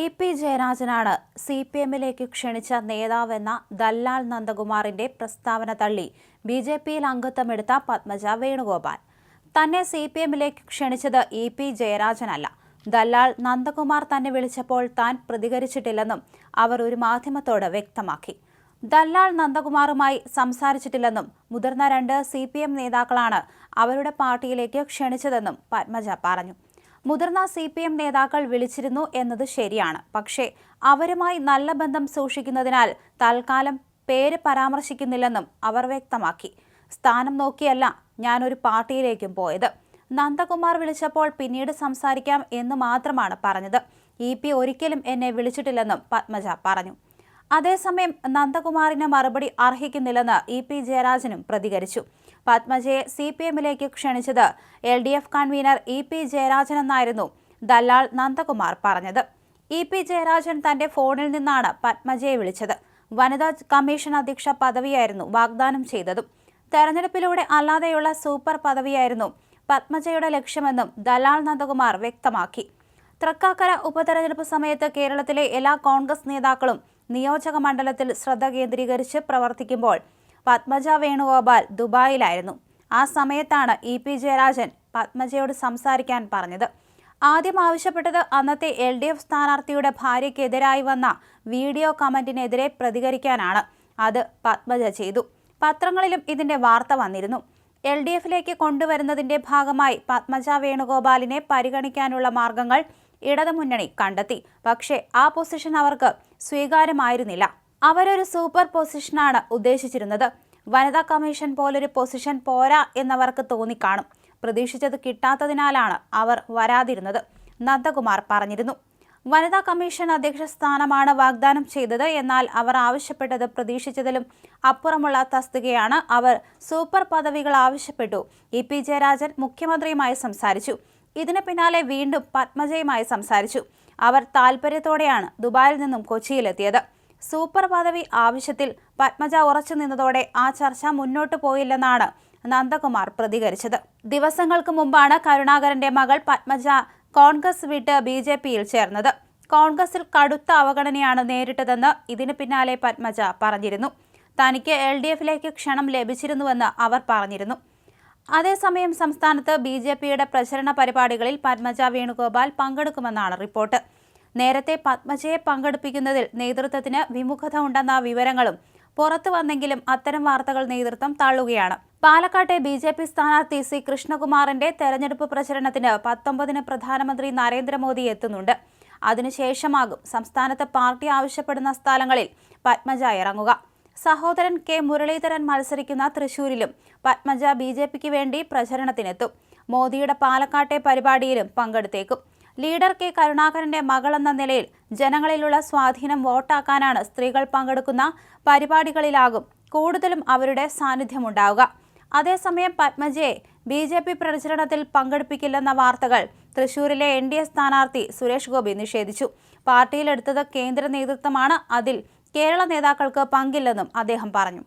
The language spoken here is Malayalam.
ഇ പി ജയരാജനാണ് സി പി എമ്മിലേക്ക് ക്ഷണിച്ച നേതാവെന്ന ദല്ലാൽ നന്ദകുമാറിന്റെ പ്രസ്താവന തള്ളി ബി ജെ പിയിൽ അംഗത്വമെടുത്ത പത്മജ വേണുഗോപാൽ. തന്നെ സി പി എമ്മിലേക്ക് ക്ഷണിച്ചത് ഇ പി ജയരാജനല്ല. ദല്ലാൽ നന്ദകുമാർ തന്നെ വിളിച്ചപ്പോൾ താൻ പ്രതികരിച്ചിട്ടില്ലെന്നും അവർ ഒരു മാധ്യമത്തോട് വ്യക്തമാക്കി. ദല്ലാൽ നന്ദകുമാറുമായി സംസാരിച്ചിട്ടില്ലെന്നും മുതിർന്ന രണ്ട് സി പി എം നേതാക്കളാണ് അവരുടെ പാർട്ടിയിലേക്ക് ക്ഷണിച്ചതെന്നും പത്മജ പറഞ്ഞു. മുതിർന്ന സി പി എം നേതാക്കൾ വിളിച്ചിരുന്നു എന്നത് ശരിയാണ്. പക്ഷേ അവരുമായി നല്ല ബന്ധം സൂക്ഷിക്കുന്നതിനാൽ തൽക്കാലം പേര് പരാമർശിക്കുന്നില്ലെന്നും അവർ വ്യക്തമാക്കി. സ്ഥാനം നോക്കിയല്ല ഞാനൊരു പാർട്ടിയിലേക്കും പോയത്. നന്ദകുമാർ വിളിച്ചപ്പോൾ പിന്നീട് സംസാരിക്കാം എന്ന് മാത്രമാണ് പറഞ്ഞത്. ഇ പി ഒരിക്കലും എന്നെ വിളിച്ചിട്ടില്ലെന്നും പത്മജ പറഞ്ഞു. അതേസമയം നന്ദകുമാറിന് മറുപടി അർഹിക്കുന്നില്ലെന്ന് ഇ പി ജയരാജനും പ്രതികരിച്ചു. പത്മജയെ സി പി എമ്മിലേക്ക് ക്ഷണിച്ചത് L D F convener E P Jayarajan എന്നായിരുന്നു ദല്ലാൾ നന്ദകുമാർ പറഞ്ഞത്. ഇ പി ജയരാജൻ തന്റെ ഫോണിൽ നിന്നാണ് പത്മജയെ വിളിച്ചത്. വനിതാ കമ്മീഷൻ അധ്യക്ഷ പദവിയായിരുന്നു വാഗ്ദാനം ചെയ്തതും. തെരഞ്ഞെടുപ്പിലൂടെ അല്ലാതെയുള്ള സൂപ്പർ പദവിയായിരുന്നു പത്മജയുടെ ലക്ഷ്യമെന്നും ദലാൽ നന്ദകുമാർ വ്യക്തമാക്കി. തൃക്കാക്കര ഉപതെരഞ്ഞെടുപ്പ് സമയത്ത് കേരളത്തിലെ എല്ലാ കോൺഗ്രസ് നേതാക്കളും നിയോജക മണ്ഡലത്തിൽ ശ്രദ്ധ കേന്ദ്രീകരിച്ച് പ്രവർത്തിക്കുമ്പോൾ പത്മജ വേണുഗോപാൽ ദുബായിലായിരുന്നു. ആ സമയത്താണ് ഇ പി ജയരാജൻ പത്മജയോട് സംസാരിക്കാൻ പറഞ്ഞത്. ആദ്യം ആവശ്യപ്പെട്ടത് അന്നത്തെ എൽ ഡി എഫ് സ്ഥാനാർത്ഥിയുടെ ഭാര്യയ്ക്കെതിരായി വന്ന വീഡിയോ കമന്റിനെതിരെ പ്രതികരിക്കാനാണ്. അത് പത്മജ ചെയ്തു. പത്രങ്ങളിലും ഇതിന്റെ വാർത്ത വന്നിരുന്നു. എൽ ഡി എഫിലേക്ക് കൊണ്ടുവരുന്നതിന്റെ ഭാഗമായി പത്മജ വേണുഗോപാലിനെ പരിഗണിക്കാനുള്ള മാർഗങ്ങൾ ഇടതുമുന്നണി കണ്ടെത്തി. പക്ഷേ ആ പൊസിഷൻ അവർക്ക് സ്വീകാര്യമായിരുന്നില്ല. അവരൊരു സൂപ്പർ പൊസിഷനാണ് ഉദ്ദേശിച്ചിരുന്നത്. വനിതാ കമ്മീഷൻ പോലൊരു പൊസിഷൻ പോരാ എന്നവർക്ക് തോന്നിക്കാണും. പ്രതീക്ഷിച്ചത് കിട്ടാത്തതിനാലാണ് അവർ വരാതിരുന്നത്. നന്ദകുമാർ പറഞ്ഞിരുന്നു. വനിതാ കമ്മീഷൻ അധ്യക്ഷ സ്ഥാനമാണ് വാഗ്ദാനം ചെയ്തത്. എന്നാൽ അവർ ആവശ്യപ്പെട്ടത് പ്രതീക്ഷിച്ചതിലും അപ്പുറമുള്ള തസ്തികയാണ്. അവർ സൂപ്പർ പദവികൾ ആവശ്യപ്പെട്ടു. ഇ പി ജയരാജൻ മുഖ്യമന്ത്രിയുമായി സംസാരിച്ചു. ഇതിന് പിന്നാലെ വീണ്ടും പത്മജയുമായി സംസാരിച്ചു. അവർ താൽപര്യത്തോടെയാണ് ദുബായിൽ നിന്നും കൊച്ചിയിലെത്തിയത്. സൂപ്പർ പദവി ആവശ്യത്തിൽ പത്മജ ഉറച്ചു നിന്നതോടെ ആ ചർച്ച മുന്നോട്ടു പോയില്ലെന്നാണ് നന്ദകുമാർ പ്രതികരിച്ചത്. ദിവസങ്ങൾക്ക് മുമ്പാണ് കരുണാകരന്റെ മകൾ പത്മജ കോൺഗ്രസ് വിട്ട് ബി ജെ പിയിൽ ചേർന്നത്. കോൺഗ്രസിൽ കടുത്ത അവഗണനയാണ് നേരിട്ടതെന്ന് ഇതിനു പിന്നാലെ പത്മജ പറഞ്ഞിരുന്നു. തനിക്ക് എൽ ഡി എഫിലേക്ക് ക്ഷണം ലഭിച്ചിരുന്നുവെന്ന് അവർ പറഞ്ഞിരുന്നു. അതേസമയം സംസ്ഥാനത്ത് ബി ജെ പിയുടെ പ്രചരണ പരിപാടികളിൽ പത്മജ വേണുഗോപാൽ പങ്കെടുക്കുമെന്നാണ് റിപ്പോർട്ട്. നേരത്തെ പത്മജയെ പങ്കെടുപ്പിക്കുന്നതിൽ നേതൃത്വത്തിന് വിമുഖത ഉണ്ടെന്ന വിവരങ്ങളും പുറത്തു വന്നെങ്കിലും അത്തരം വാർത്തകൾ നേതൃത്വം തള്ളുകയാണ്. പാലക്കാട്ടെ ബി ജെ പി സ്ഥാനാർത്ഥി സി കൃഷ്ണകുമാറിന്റെ തെരഞ്ഞെടുപ്പ് പ്രചരണത്തിന് പത്തൊമ്പതിന് പ്രധാനമന്ത്രി നരേന്ദ്രമോദി എത്തുന്നുണ്ട്. അതിനുശേഷമാകും സംസ്ഥാനത്ത് പാർട്ടി ആവശ്യപ്പെടുന്ന സ്ഥലങ്ങളിൽ പത്മജ ഇറങ്ങുക. സഹോദരൻ കെ മുരളീധരൻ മത്സരിക്കുന്ന തൃശൂരിലും പത്മജ ബി ജെ പിക്ക് വേണ്ടി പ്രചരണത്തിനെത്തും. മോദിയുടെ പാലക്കാട്ടെ പരിപാടിയിലും പങ്കെടുത്തേക്കും. ലീഡർ കെ കരുണാകരന്റെ മകളെന്ന നിലയിൽ ജനങ്ങളിലുള്ള സ്വാധീനം വോട്ടാക്കാനാണ് സ്ത്രീകൾ പങ്കെടുക്കുന്ന പരിപാടികളിലാകും കൂടുതലും അവരുടെ സാന്നിധ്യമുണ്ടാവുക. അതേസമയം പത്മജയെ ബി ജെ പി പ്രചരണത്തിൽ പങ്കെടുപ്പിക്കില്ലെന്ന വാർത്തകൾ തൃശൂരിലെ എൻ ഡി എ സ്ഥാനാർത്ഥി സുരേഷ് ഗോപി നിഷേധിച്ചു. പാർട്ടിയിലെടുത്തത് കേന്ദ്ര നേതൃത്വമാണ് അതിൽ കേരള നേതാക്കൾക്ക് പങ്കില്ലെന്നും അദ്ദേഹം പറഞ്ഞു.